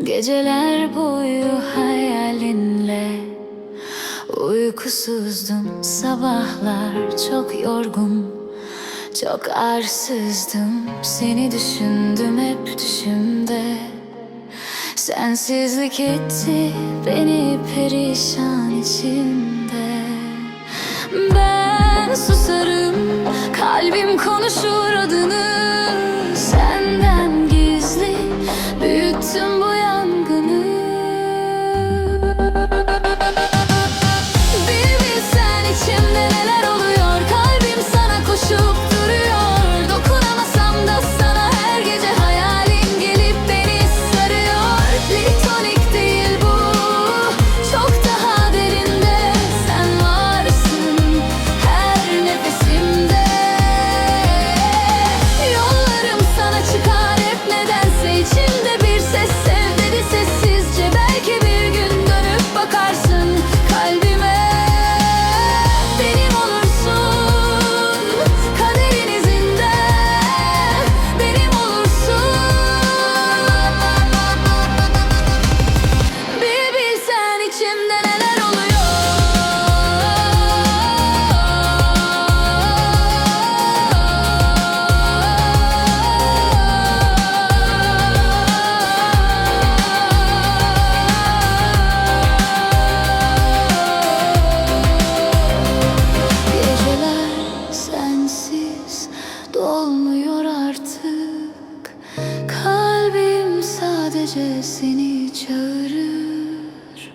Geceler boyu hayalinle Uykusuzdum. Sabahlar çok yorgun Çok arsızdım. Seni düşündüm hep düşümde. Sensizlik etti beni perişan içimde Ben susarım kalbim konuşur adını. Senden gizli büyüttüm bu dolmuyor artık. Kalbim sadece seni çağırır.